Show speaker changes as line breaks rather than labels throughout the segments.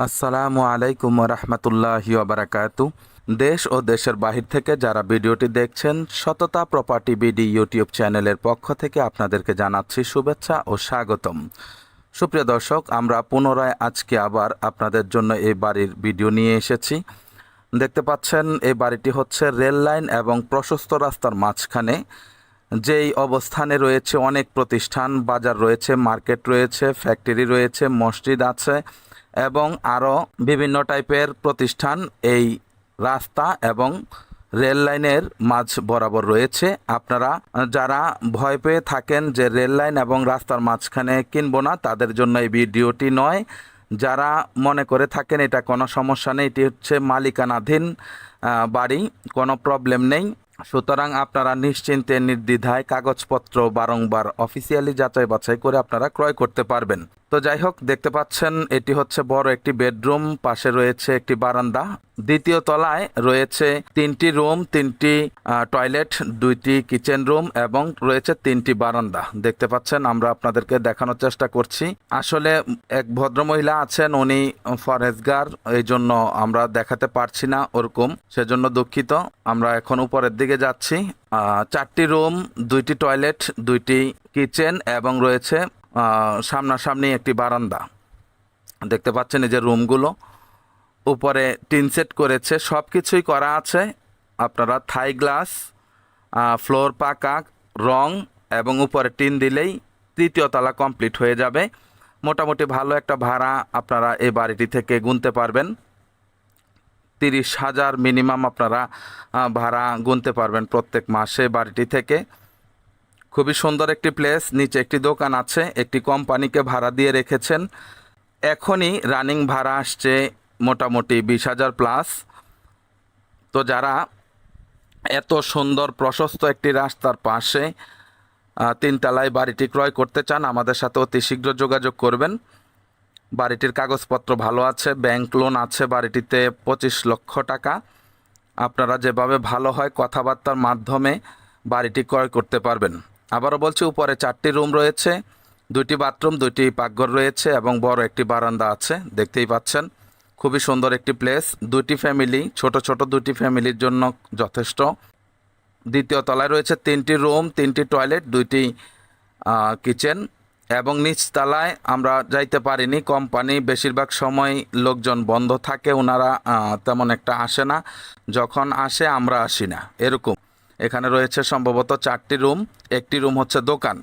আসসালামু আলাইকুম রহমতুল্লাহি বারাকাতু দেশ ও দেশের বাহির থেকে যারা ভিডিওটি দেখছেন, সততা প্রপার্টি বিডি ইউটিউব চ্যানেলের পক্ষ থেকে আপনাদেরকে জানাচ্ছি শুভেচ্ছা ও স্বাগতম। সুপ্রিয় দর্শক, আমরা পুনরায় আজকে আবার আপনাদের জন্য এই বাড়ির ভিডিও নিয়ে এসেছি। দেখতে পাচ্ছেন, এই বাড়িটি হচ্ছে রেল লাইন এবং প্রশস্ত রাস্তার মাঝখানে। যেই অবস্থানে রয়েছে অনেক প্রতিষ্ঠান, বাজার রয়েছে, মার্কেট রয়েছে, ফ্যাক্টরি রয়েছে, মসজিদ আছে এবং আরও বিভিন্ন টাইপের প্রতিষ্ঠান এই রাস্তা এবং রেল লাইনের মাঝ বরাবর রয়েছে। আপনারা যারা ভয় পেয়ে থাকেন যে রেল লাইন এবং রাস্তার মাঝখানে কিনবো না, তাদের জন্য এই ভিডিওটি নয়। যারা মনে করে থাকেন এটা কোনো সমস্যা নেই, এটি হচ্ছে মালিকানাধীন বাড়ি, কোনো প্রবলেম নেই। সুতরাং আপনারা নিশ্চিন্তে, নির্দ্বিধায় কাগজপত্র বারংবার অফিসিয়ালি যাচাই বাছাই করে আপনারা ক্রয় করতে পারবেন। তো যাই হোক, দেখতে পাচ্ছেন, এটি হচ্ছে বড় একটি বেডরুম, পাশে রয়েছে একটি বারান্দা। দ্বিতীয় তলায় রয়েছে তিনটি রুম, তিনটি টয়লেট, দুইটি কিচেন রুম এবং রয়েছে তিনটি বারান্দা। দেখতে পাচ্ছেন, আমরা আপনাদেরকে দেখানোর চেষ্টা করছি। আসলে এক ভদ্রমহিলা আছেন, উনি ফরেজগার এই জন্য আমরা দেখাতে পারছি না ওরকম, সেজন্য দুঃখিত। আমরা এখন উপরের দিকে যাচ্ছি। চারটি রুম, দুইটি টয়লেট, দুইটি কিচেন এবং রয়েছে সামনাসামনি একটি বারান্দা। দেখতে পাচ্ছেন এই যে রুমগুলো। উপরে টিন সেট করেছে সব কিছুই করা আছে। আপনারা থাই গ্লাস ফ্লোর পাকা, রং এবং উপরে টিন দিলেই তৃতীয় তলা কমপ্লিট হয়ে যাবে। মোটামুটি ভালো একটা ভাড়া আপনারা এই বাড়িটি থেকে গুনতে পারবেন। তিরিশ হাজার মিনিমাম আপনারা ভাড়া গুনতে পারবেন প্রত্যেক মাসে বাড়িটি থেকে। খুবই সুন্দর একটি প্লেস নিচে একটি দোকান আছে, একটি কোম্পানিকে ভাড়া দিয়ে রেখেছেন। এখনই রানিং ভাড়া আসছে মোটামুটি বিশ হাজার প্লাস তো যারা এত সুন্দর, প্রশস্ত একটি রাস্তার পাশে তিনতলায় বাড়িটি ক্রয় করতে চান, আমাদের সাথে অতি শীঘ্র যোগাযোগ করবেন। বাড়িটির কাগজপত্র ভালো আছে ব্যাংক লোন আছে, বাড়িটিতে পঁচিশ লক্ষ টাকা। আপনারা যেভাবে ভালো হয় কথাবার্তার মাধ্যমে বাড়িটি ক্রয় করতে পারবেন। আবারও বলছি, উপরে চারটি রুম রয়েছে, দুইটি বাথরুম, দুইটি পাকঘর রয়েছে এবং বড় একটি বারান্দা আছে, দেখতেই পাচ্ছেন। খুবই সুন্দর একটি প্লেস, দুইটি ফ্যামিলি, ছোট ছোট দুটি ফ্যামিলির জন্য যথেষ্ট। দ্বিতীয় তলায় রয়েছে তিনটি রুম, তিনটি টয়লেট, দুইটি কিচেন এবং নিচতলায় আমরা যাইতে পারিনি, কোম্পানি বেশিরভাগ সময় লোকজন বন্ধ থাকে ওনারা তেমন একটা আসে না। যখন আসে, আমরা আসি না, এরকম। এখানে রয়েছে সম্ভবত চারটি রুম, একটি রুম হচ্ছে দোকান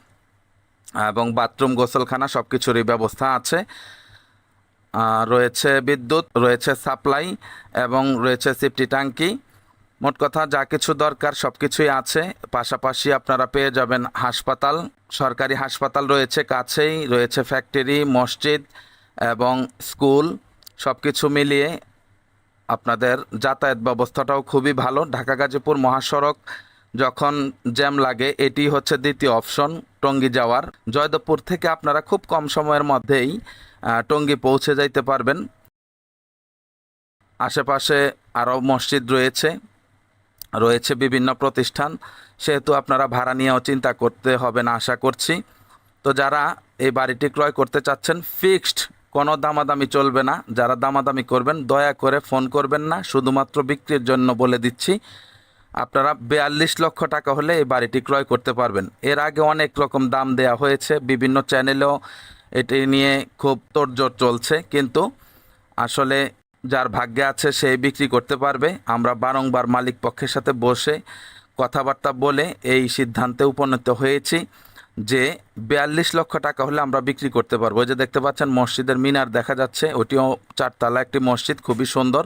এবং বাথরুম, গোসলখানা সব কিছুরই ব্যবস্থা আছে। রয়েছে বিদ্যুৎ, রয়েছে সাপ্লাই এবং রয়েছে সিফটি ট্যাঙ্কি। মোট কথা যা কিছু দরকার সব কিছুই আছে। পাশাপাশি আপনারা পেয়ে যাবেন হাসপাতাল, সরকারি হাসপাতাল রয়েছে কাছেই, রয়েছে ফ্যাক্টরি, মসজিদ এবং স্কুল। সব কিছু মিলিয়ে আপনাদের যাতায়াত ব্যবস্থাটাও খুবই ভালো। ঢাকা গাজীপুর মহাসড়ক যখন জ্যাম লাগে, এটি হচ্ছে দ্বিতীয় অপশন, টঙ্গী যাওয়ার। জয়দেবপুর থেকে আপনারা খুব কম সময়ের মধ্যেই টঙ্গী পৌঁছে যাইতে পারবেন। আশেপাশে আরও মসজিদ রয়েছে রয়েছে বিভিন্ন প্রতিষ্ঠান। সেহেতু আপনারা ভাড়া নিয়েও চিন্তা করতে হবে না, আশা করছি। তো যারা এই বাড়িটি ক্রয় করতে চাচ্ছেন, ফিক্সড, কোনো দামাদামি চলবে না। যারা দামাদামি করবেন, দয়া করে ফোন করবেন না। শুধুমাত্র বিক্রির জন্য বলে দিচ্ছি। আপনারা বিয়াল্লিশ লক্ষ টাকা হলে এই বাড়িটি ক্রয় করতে পারবেন। এর আগে অনেক রকম দাম দেয়া হয়েছে, বিভিন্ন চ্যানেলেও এটি নিয়ে খুব তোড়জোড় চলছে, কিন্তু আসলে যার ভাগ্যে আছে সেই বিক্রি করতে পারবে। আমরা বারংবার মালিক পক্ষের সাথে বসে কথাবার্তা বলে এই সিদ্ধান্তে উপনীত হয়েছি যে বিয়াল্লিশ লক্ষ টাকা হলে আমরা বিক্রি করতে পারব। যে দেখতে পাচ্ছেন, মসজিদের মিনার দেখা যাচ্ছে, ওটিও চারতলা একটি মসজিদ, খুবই সুন্দর।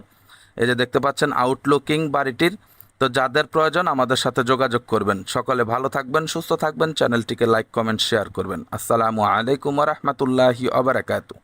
এই যে দেখতে পাচ্ছেন আউটলুকিং বাড়িটির তো যাদের প্রয়োজন আমাদের সাথে যোগাযোগ করবেন। সকলে ভালো থাকবেন, সুস্থ থাকবেন, চ্যানেলটিকে লাইক, কমেন্ট, শেয়ার করবেন। আসসালামু আলাইকুম রহমতুল্লাহি আবরাকাতু